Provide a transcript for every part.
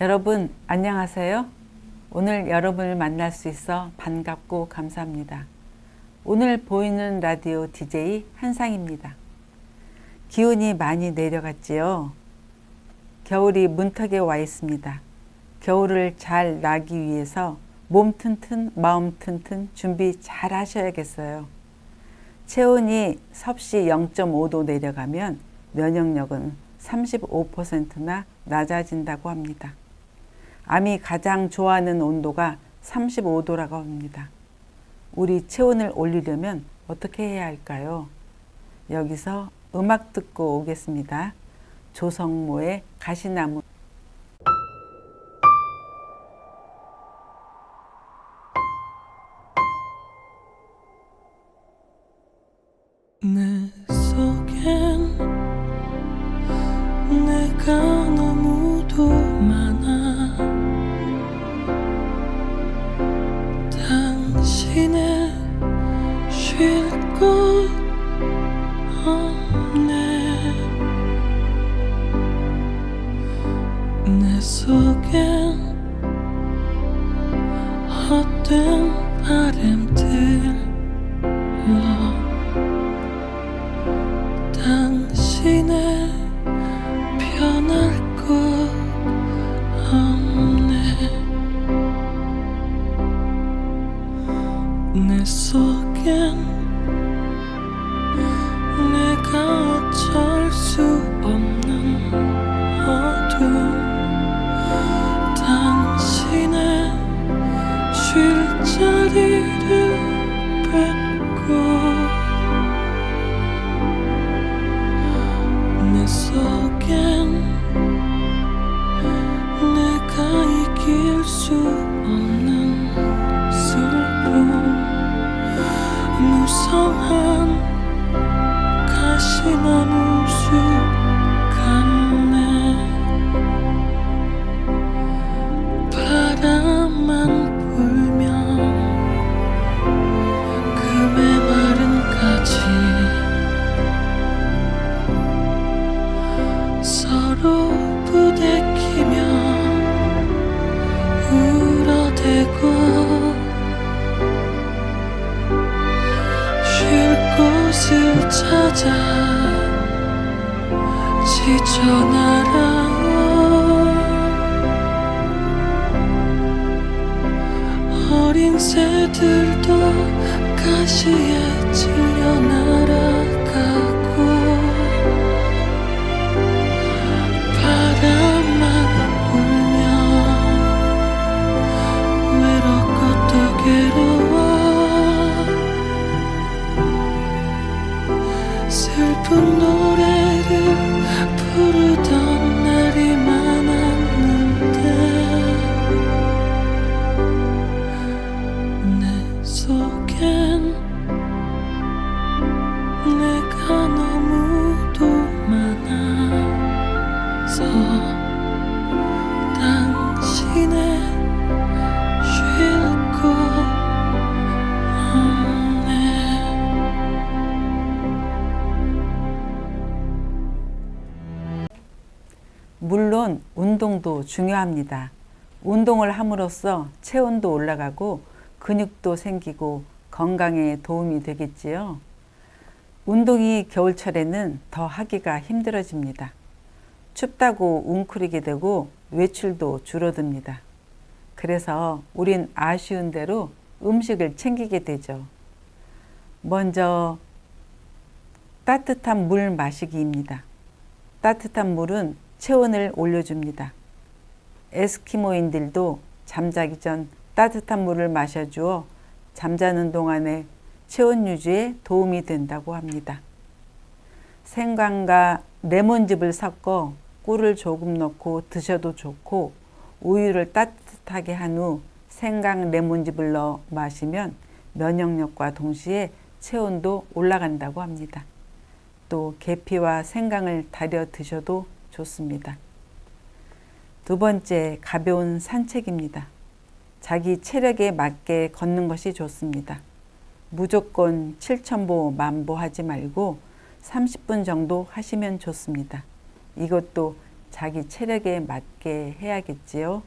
여러분 안녕하세요. 오늘 여러분을 만날 수 있어 반갑고 감사합니다. 오늘 보이는 라디오 DJ 한상입니다. 기온이 많이 내려갔지요. 겨울이 문턱에 와 있습니다. 겨울을 잘 나기 위해서 몸 튼튼 마음 튼튼 준비 잘 하셔야겠어요. 체온이 섭씨 0.5도 내려가면 면역력은 35%나 낮아진다고 합니다. 암이 가장 좋아하는 온도가 35도라고 합니다. 우리 체온을 올리려면 어떻게 해야 할까요? 여기서 음악 듣고 오겠습니다. 조성모의 가시나무 쉴 자리 찾아 지쳐 날아온 어린 새들도 가시에 찔려 날아가 속엔 내가 너무도 많아서 당신의 물론 운동도 중요합니다. 운동을 함으로써 체온도 올라가고 근육도 생기고 건강에 도움이 되겠지요. 운동이 겨울철에는 더 하기가 힘들어집니다. 춥다고 웅크리게 되고 외출도 줄어듭니다. 그래서 우린 아쉬운 대로 음식을 챙기게 되죠. 먼저 따뜻한 물 마시기입니다. 따뜻한 물은 체온을 올려줍니다. 에스키모인들도 잠자기 전 따뜻한 물을 마셔주어 잠자는 동안에 체온 유지에 도움이 된다고 합니다. 생강과 레몬즙을 섞어 꿀을 조금 넣고 드셔도 좋고 우유를 따뜻하게 한 후 생강 레몬즙을 넣어 마시면 면역력과 동시에 체온도 올라간다고 합니다. 또 계피와 생강을 달여 드셔도 좋습니다. 두 번째, 가벼운 산책입니다. 자기 체력에 맞게 걷는 것이 좋습니다. 무조건 7,000보, 만보 하지 말고 30분 정도 하시면 좋습니다. 이것도 자기 체력에 맞게 해야겠지요.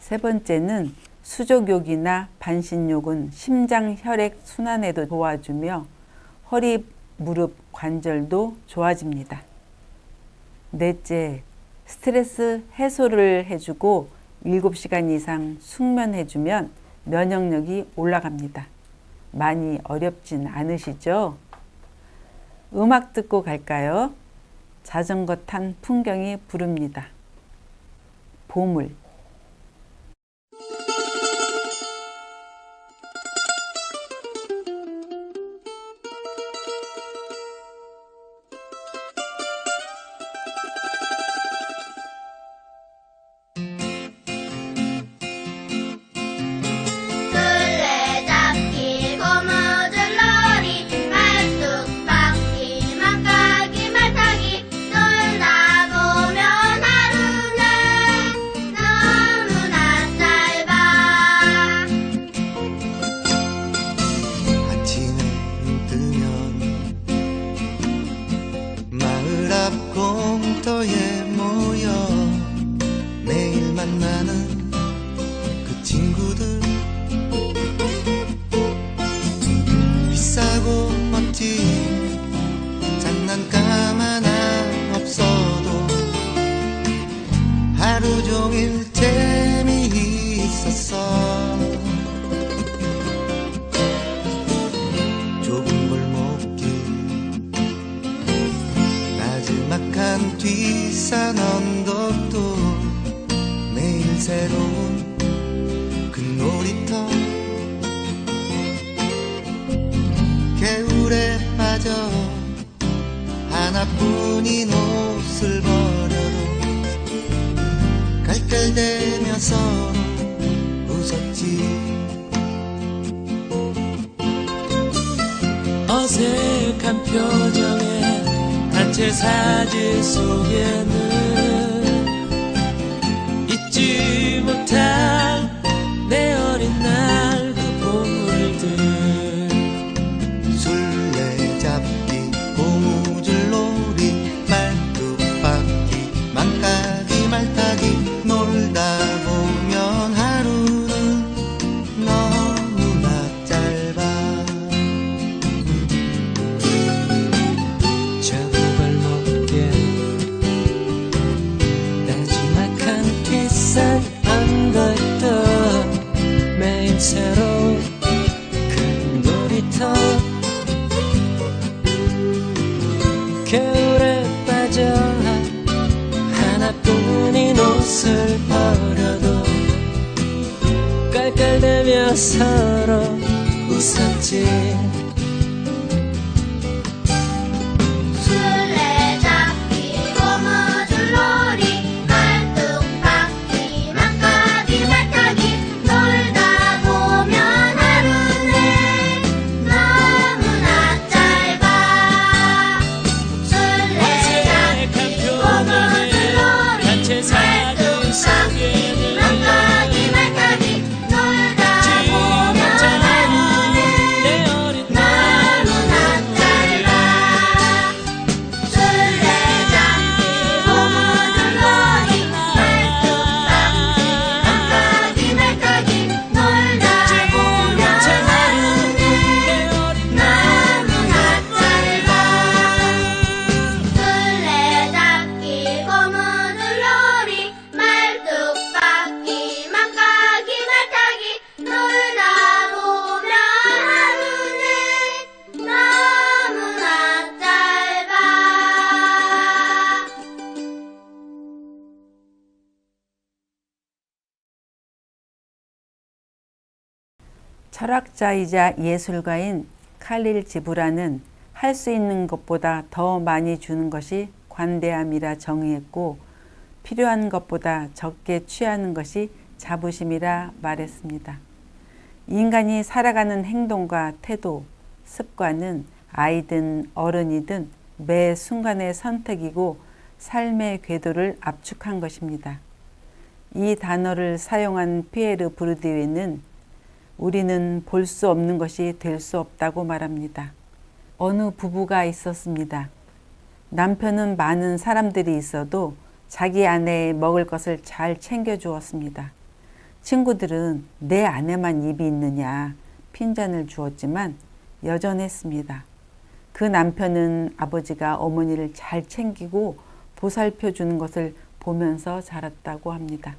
세 번째는 수족욕이나 반신욕은 심장 혈액 순환에도 도와주며 허리, 무릎, 관절도 좋아집니다. 넷째, 스트레스 해소를 해주고 7시간 이상 숙면해주면 면역력이 올라갑니다. 많이 어렵진 않으시죠? 음악 듣고 갈까요? 자전거 탄 풍경이 부릅니다. 보물. 하나뿐인 옷을 버려도 깔깔대며 서로 웃었지. 어색한 표정에 단체 사진 속에는 깔 철학자이자 예술가인 칼릴 지브라는 할 수 있는 것보다 더 많이 주는 것이 관대함이라 정의했고 필요한 것보다 적게 취하는 것이 자부심이라 말했습니다. 인간이 살아가는 행동과 태도, 습관은 아이든 어른이든 매 순간의 선택이고 삶의 궤도를 압축한 것입니다. 이 단어를 사용한 피에르 부르디웨는 우리는 볼 수 없는 것이 될 수 없다고 말합니다. 어느 부부가 있었습니다. 남편은 많은 사람들이 있어도 자기 아내의 먹을 것을 잘 챙겨 주었습니다. 친구들은 내 아내만 입이 있느냐 핀잔을 주었지만 여전했습니다. 그 남편은 아버지가 어머니를 잘 챙기고 보살펴 주는 것을 보면서 자랐다고 합니다.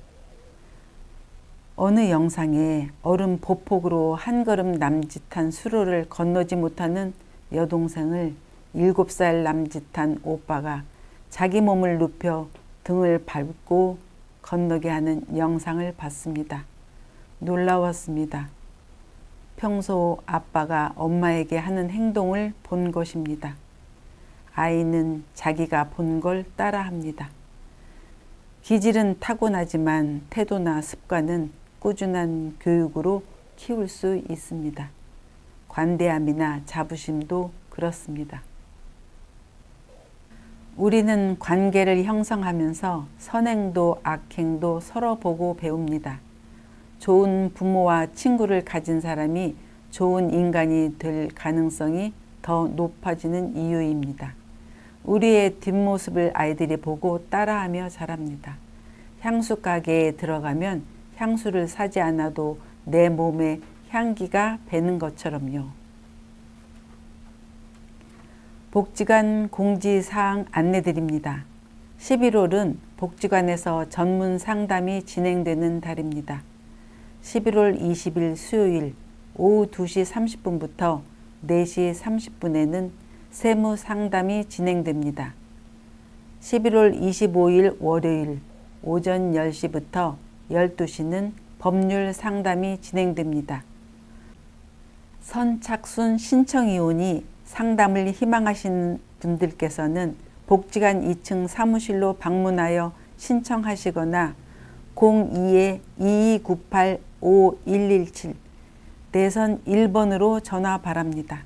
어느 영상에 얼음 보폭으로 한 걸음 남짓한 수로를 건너지 못하는 여동생을 일곱 살 남짓한 오빠가 자기 몸을 눕혀 등을 밟고 건너게 하는 영상을 봤습니다. 놀라웠습니다. 평소 아빠가 엄마에게 하는 행동을 본 것입니다. 아이는 자기가 본 걸 따라 합니다. 기질은 타고나지만 태도나 습관은 꾸준한 교육으로 키울 수 있습니다. 관대함이나 자부심도 그렇습니다. 우리는 관계를 형성하면서 선행도 악행도 서로 보고 배웁니다. 좋은 부모와 친구를 가진 사람이 좋은 인간이 될 가능성이 더 높아지는 이유입니다. 우리의 뒷모습을 아이들이 보고 따라하며 자랍니다. 향수 가게에 들어가면 향수를 사지 않아도 내 몸에 향기가 배는 것처럼요. 복지관 공지 사항 안내 드립니다. 11월은 복지관에서 전문 상담이 진행되는 달입니다. 11월 20일 수요일 오후 2시 30분부터 4시 30분에는 세무 상담이 진행됩니다. 11월 25일 월요일 오전 10시부터 12시는 법률 상담이 진행됩니다. 선착순 신청이오니 상담을 희망하시는 분들께서는 복지관 2층 사무실로 방문하여 신청하시거나 02-2298-5117 내선 1번으로 전화 바랍니다.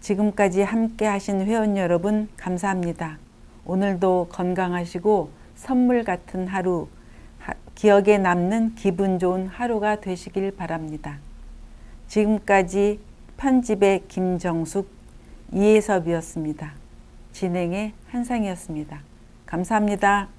지금까지 함께 하신 회원 여러분 감사합니다. 오늘도 건강하시고 선물 같은 하루, 하- 기억에 남는 기분 좋은 하루가 되시길 바랍니다. 지금까지 편집의 김정숙, 이혜섭이었습니다. 진행의 한상이었습니다. 감사합니다.